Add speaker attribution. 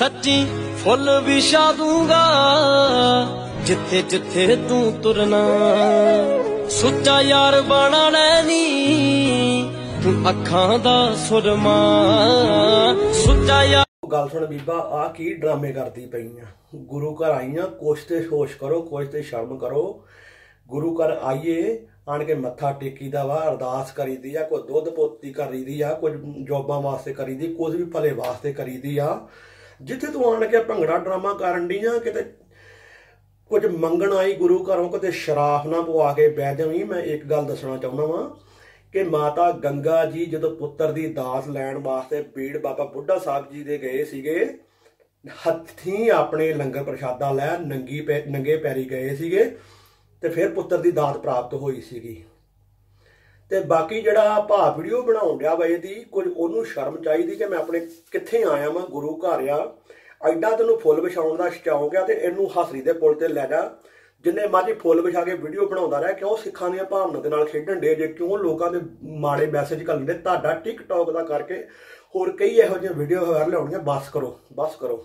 Speaker 1: ਸੱਚੀ ਫੁੱਲ ਵਿਛਾ ਦੂੰਗਾ ਜਿੱਥੇ ਜਿੱਥੇ ਤੂੰ ਤੁਰਨਾ। ਸੁੱਚਾ ਯਾਰ ਬਣਾ ਲੈਣੀ ਤੂੰ ਅੱਖਾਂ ਦਾ ਸੁਰਮਾ। ਸੁੱਚਾ ਯਾਰ
Speaker 2: ਗੱਲ ਸੁਣ ਬੀਬਾ ਆ ਕੀ ਡਰਾਮੇ ਕਰਦੀ ਪਈ ਆ? ਗੁਰੂ ਘਰ ਆਈਆਂ, ਕੁਛ ਤੇ ਹੋਸ਼ ਕਰੋ, ਕੁਛ ਤੇ ਸ਼ਰਮ ਕਰੋ। ਗੁਰੂ ਘਰ ਆਈਏ, ਆਣ ਕੇ ਮੱਥਾ ਟੇਕੀਦਾ ਵਾ, ਅਰਦਾਸ ਕਰੀਦੀ ਆ, ਕੋਈ ਦੁੱਧ ਪੋਤੀ ਕਰੀਦੀ ਆ ਕੋਈ ਜੋਬਾਂ ਵਾਸਤੇ ਕਰੀਦੀ ਕੁਝ ਵੀ ਭਲੇ ਵਾਸਤੇ ਕਰੀਦੀ ਆ। ਜਿੱਥੇ ਤੂੰ ਆਣ ਕੇ ਭੰਗੜਾ ਡਰਾਮਾ ਕਰਨ ਦੀ ਆ ਕਿਤੇ ਕੁਝ ਮੰਗਣ ਆਈ ਗੁਰੂ ਘਰੋਂ, ਕਿਤੇ ਸ਼ਰਾਫ ਨਾ ਪਵਾ ਕੇ ਬਹਿ ਜਾਵੀਂ, ਮੈਂ ਇੱਕ ਗੱਲ ਦੱਸਣਾ ਚਾਹੁੰਦਾ ਵਾਂ ਕਿ ਮਾਤਾ ਗੰਗਾ ਜੀ ਜਦੋਂ ਪੁੱਤਰ ਦੀ ਦਾਤ ਲੈਣ ਵਾਸਤੇ ਬੀੜ ਬਾਬਾ ਬੁੱਢਾ ਸਾਹਿਬ ਜੀ ਦੇ ਗਏ ਸੀਗੇ, ਹੱਥੀਂ ਆਪਣੇ ਲੰਗਰ ਪ੍ਰਸ਼ਾਦਾ ਲੈ ਨੰਗੀ ਪੈ, ਨੰਗੇ ਪੈਰੀ ਗਏ ਸੀਗੇ ਤੇ ਫਿਰ ਪੁੱਤਰ ਦੀ ਦਾਤ ਪ੍ਰਾਪਤ ਹੋਈ ਸੀਗੀ। ਤੇ ਬਾਕੀ ਜਿਹੜਾ ਭਾ ਵੀਡੀਓ ਬਣਾਉਣ ਡਿਆ ਵਾ ਇਹਦੀ, ਕੁਝ ਉਹਨੂੰ ਸ਼ਰਮ ਚਾਹੀਦੀ ਕਿ ਮੈਂ ਆਪਣੇ ਕਿੱਥੇ ਆਇਆ ਵਾਂ, ਗੁਰੂ ਘਰ ਆ। ਐਡਾ ਤੈਨੂੰ ਫੁੱਲ ਵਿਛਾਉਣ ਦਾ ਸ਼ੌਂਕ ਆ ਤੇ ਇਹਨੂੰ ਹਸਰੀ ਦੇ ਪੁੱਲ ਤੇ ਲੈ ਜਾ। ਜਿੰਨੇ ਮਰਜ਼ੀ ਫੁੱਲ ਵਿਛਾ ਕੇ ਵੀਡੀਓ ਬਣਾਉਂਦਾ ਰਿਹਾ, ਕਿਉਂ ਸਿੱਖਾਂ ਦੀਆਂ ਭਾਵਨਾ ਦੇ ਨਾਲ ਖੇਡਣ ਡੇ ਜੇ, ਕਿਉਂ ਲੋਕਾਂ ਦੇ ਮਾੜੇ ਮੈਸੇਜ ਕਰਦੇ ਤੁਹਾਡਾ ਟਿਕਟੌਕ ਦਾ ਕਰਕੇ ਹੋਰ ਕਈ ਇਹੋ ਜਿਹੇ ਵੀਡੀਓ ਵਾਇਰਲ ਹੋਣਗੀਆਂ, ਬਸ ਕਰੋ ਬਸ ਕਰੋ।